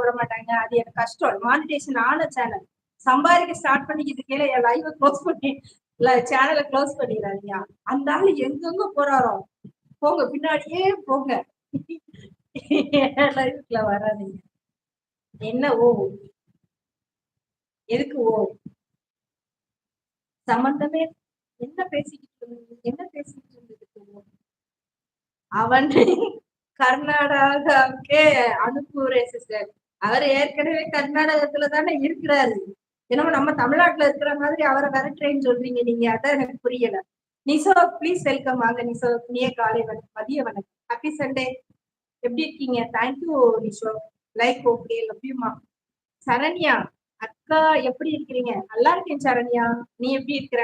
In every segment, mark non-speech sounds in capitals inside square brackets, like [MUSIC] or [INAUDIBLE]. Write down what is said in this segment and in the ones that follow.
விட மாட்டாங்க அது எனக்கு கஷ்டம். மானிட்டேஷன் ஆன சேனல் சம்பாதிக்க ஸ்டார்ட் பண்ணிக்கிட்டு கீழே என் லைவ் க்ளோஸ் பண்ணி சேனலை க்ளோஸ் பண்ணிடுறாங்க அந்த ஆள் எங்கெங்க போறாரோ. போங்க பின்னாடியே போங்க. லைஃப்ல வராதீங்க. என்ன ஓ? எதுக்கு ஓ? சம்பந்தமே என்ன பேசிக்கிட்டு இருந்தது? என்ன பேசிக்கிட்டு இருந்ததுக்கு அவன் கர்நாடகாவுக்கே அனுப்புறேன் சிஸ்டர் அவர் ஏற்கனவே கர்நாடகத்துல தானே இருக்கிறாரு. என்னமோ நம்ம தமிழ்நாட்டுல இருக்கிற மாதிரி அவரை வேற ட்ரெயின் சொல்றீங்க நீங்க அதான் எனக்கு புரியல. நிசோ ப்ளீஸ் வெல்கம் வாங்க நிசோ நீயே காலை வணக்கம் மதிய வணக்கம். ஹாப்பி சண்டே எப்படி இருக்கீங்க? Thank you Nisho. Like okay லவ்யூமா Saranya அக்கா எப்படி இருக்கிறீங்க? நல்லா இருக்கேன் சரண்யா. நீ எப்படி இருக்கிற?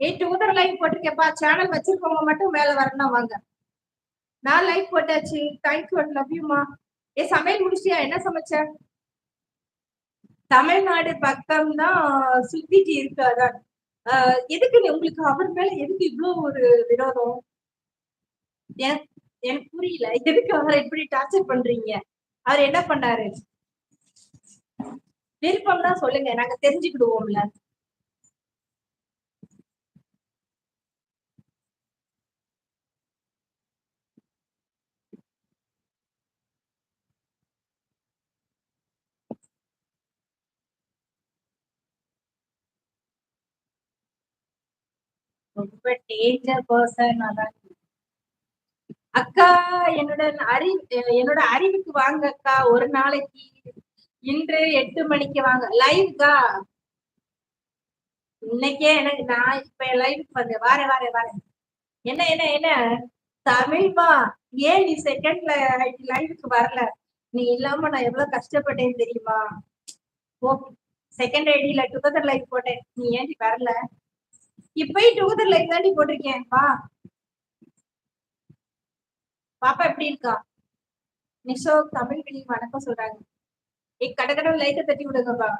எயிட் ஊதர் லைவ் போட்டிருக்கேப்பா சேனல் வச்சிருக்கவங்க மட்டும் மேல வரணும் வாங்க. நான் லைவ் போட்டாச்சு. தேங்க்யூ லவ் யூமா ஏ சமையல் முடிச்சியா என்ன சமைச்ச? தமிழ்நாடு பக்கம் தான் சுத்திட்டு இருக்கு அதான். எதுக்கு உங்களுக்கு அவர் மேல எதுக்கு இவ்வளவு ஒரு விரோதம்? எனக்கு புரியல. எதுக்கு அவரை இப்படி டார்ச்சர் பண்றீங்க? அவர் என்ன பண்ணாரு? விருப்பம் தான் சொல்லுங்க. நாங்க தெரிஞ்சுக்கிடுவோம்ல. ரொம்ப டேஞ்சர் பர்சன் அதான். அக்கா என்னோட அறிவு என்னோட அறிவுக்கு வாங்க அக்கா. ஒரு நாளைக்கு இன்று எட்டு மணிக்கு வாங்க. லைவ்கா இன்னைக்கே எனக்கு நான் இப்ப லைவுக்கு வந்து வார வார வாரேன் என்ன என்ன என்ன? தமிழ்மா ஏன் நீ செகண்ட்ல லைவுக்கு வரல? நீ இல்லாம நான் எவ்வளவு கஷ்டப்பட்டேன்னு தெரியுமா? ஓ செகண்ட் ஐடியில டுகெதர் லைஃப் போட்டேன். நீ ஏன் வரல? இப்பயும் டூதர் லைஃப் தாண்டி போட்டிருக்கேன் வா. பாப்பா எப்படி இருக்கா? நிஷோ தமிழ் வெளி வணக்கம் சொல்றாங்க. ஏ கடகடவு லைட்டை தட்டி விடுங்கப்பா.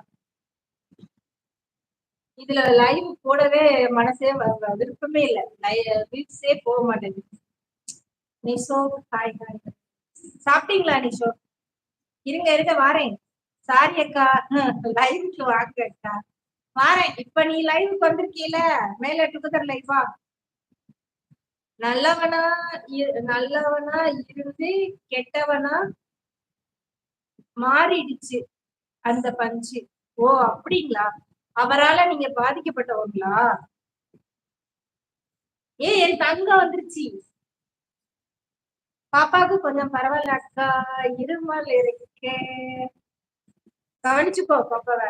இதுல லைவ் போடவே மனசே விருப்பமே இல்லை. வீட்ஸே போக மாட்டேங்குது. நிஷோ ஹாய் ஹாய் சாப்பிட்டீங்களா நிஷோ? இருங்க இருங்க வாரேன். சாரி அக்கா. [LAUGHS] லைவுக்கு வாங்க அக்கா. வாரேன் இப்ப நீ லைவுக்கு வந்திருக்கீல? மேல டுகெதர் லைவா நல்லவனா நல்லவனா இருந்து கெட்டவனா மாறிடுச்சு அந்த பஞ்சு ஓ அப்படிங்களா? அவரால நீங்க பாதிக்கப்பட்டவங்களா? ஏ என் தங்கம் வந்துருச்சு. பாப்பாவுக்கு கொஞ்சம் பரவாயில்ல அக்கா. இருமல் இருக்கு. கவனிச்சுக்கோ பாப்பாவை.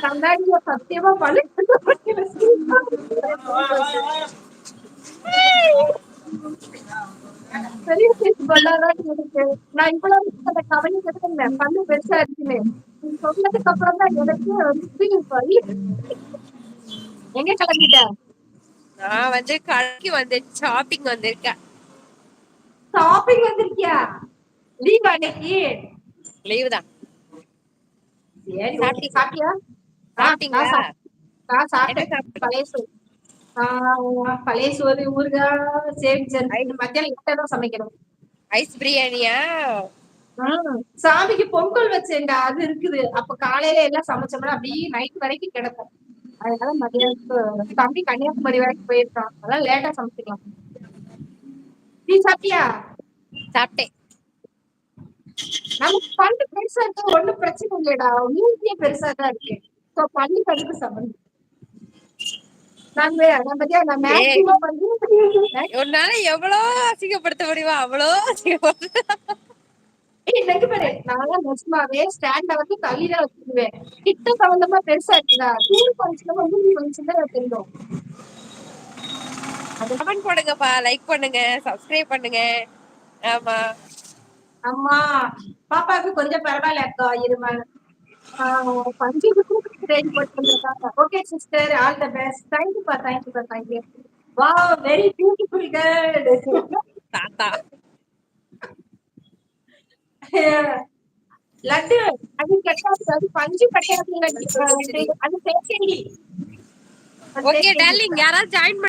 கண்ணாடிய சத்தியமா பழு பெரிய சைஸ் பல்லாதான் இருக்கு நான் இவ்வளவு அந்த கவனிக்கிறது பல்லு பெருசா இருக்குன்னு நீ சொன்னதுக்கு அப்புறம் தான் எனக்கு எங்க கிளம்பிட்ட நான் வந்து கடைக்கு வந்து ஷாப்பிங் வந்திருக்கேன். ஷாப்பிங் வந்திருக்கியா? லீவ் அன்னைக்கு லீவு தான் சரி சாப்பிட்டியா? சாப்பிட்டீங்களா? நான் சாப்பிட்டேன். பழைய சோறு பழைய சோறு ஊறுகாய் சேமிச்சு மத்தியானம் தான் சமைக்கணும். ஐஸ் பிரியாணியா? சாமிக்கு பொங்கல் வச்சேன்டா அது இருக்குது. அப்ப காலையில எல்லாம் சமைச்சோம்னா அப்படியே நைட் வரைக்கும் கிடக்கும். அதனால மதியானத்துக்கு தம்பி கன்னியாகுமரி வரைக்கும் போயிருக்கான். அதெல்லாம் லேட்டா சமைச்சுக்கலாம். நீ சாப்பிட்டியா? சாப்பிட்டேன். நமக்கு பல்லு பெருசா இருக்கு ஒண்ணும் பிரச்சனை இல்லடா. மூஞ்சியே பெருசா தான் இருக்கு. சோ பல்லு கடுப்பு சம்பந்தம் உன்னால எவ்வளவு அசிங்கப்படுத்த முடியுமா அவ்வளோ அசிங்கப்படுத்த. நான் நிஜமாவே ஸ்டாண்ட வந்து தள்ளிதான் வச்சிருவேன். கிட்ட சம்பந்தமா பெருசா இருக்குதா? தூள் பஞ்சுல மூணு பஞ்சுல தெரியும். கமெண்ட் பண்ணுங்கப்பா லைக் பண்ணுங்க. சப்ஸ்கிரைப் பண்ணுங்க. ஆமா. அம்மா பாப்பாவுக்கு கொஞ்சம் பரவாயில்ல அக்கா இருமல் போட்டு okay sister all the best தேங்க்யூப்பா தேங்க்யூப்பா தேங்க்யூ வா வெரி பியூட்டிஃபுல் கேர்ள் தாத்தா. லட்டு அது கட்டாது அது பஞ்சு கட்டாது அது சேர்க்கடி ஓகே டார்லிங் யாராவது ஜாயின்